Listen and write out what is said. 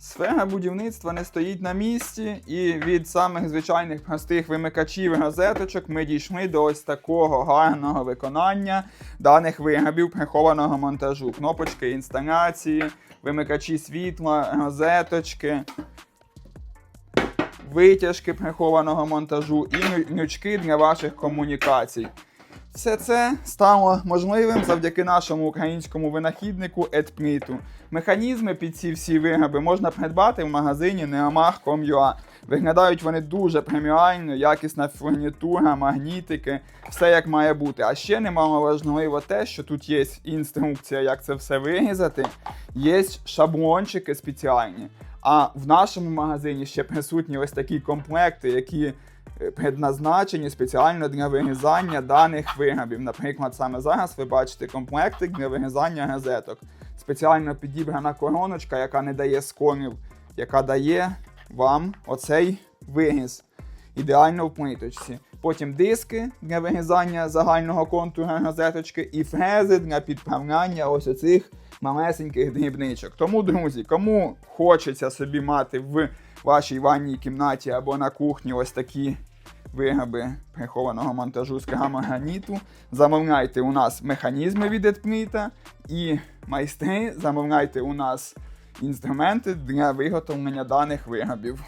Сфера будівництва не стоїть на місці, і від самих звичайних простих вимикачів і розеточок ми дійшли до ось такого гарного виконання даних виробів прихованого монтажу. Кнопочки інсталяції, вимикачі світла, розеточки, витяжки прихованого монтажу і лючки для ваших комунікацій. Все це стало можливим завдяки нашому українському винахіднику Едпниту. Механізми під ці всі вироби можна придбати в магазині neomag.com.ua. Виглядають вони дуже преміально, якісна фурнітура, магнітики, все як має бути. А ще немало важливо те, що тут є інструкція, як це все вирізати, є шаблончики спеціальні. А в нашому магазині ще присутні ось такі комплекти, які предназначені спеціально для вирізання даних виробів. Наприклад, саме зараз ви бачите комплектик для вирізання газеток. Спеціально підібрана короночка, яка не дає сконів, яка дає вам оцей виріз. Ідеально в плиточці. Потім диски для вирізання загального контура газеточки і фрези для підправляння ось оцих малесеньких дрібничок. Тому, друзі, кому хочеться собі мати в вашій ванній кімнаті або на кухні ось такі вироби прихованого монтажу з граніту, замовляйте у нас механізми від Едпніта і майстри, замовляйте у нас інструменти для виготовлення даних виробів.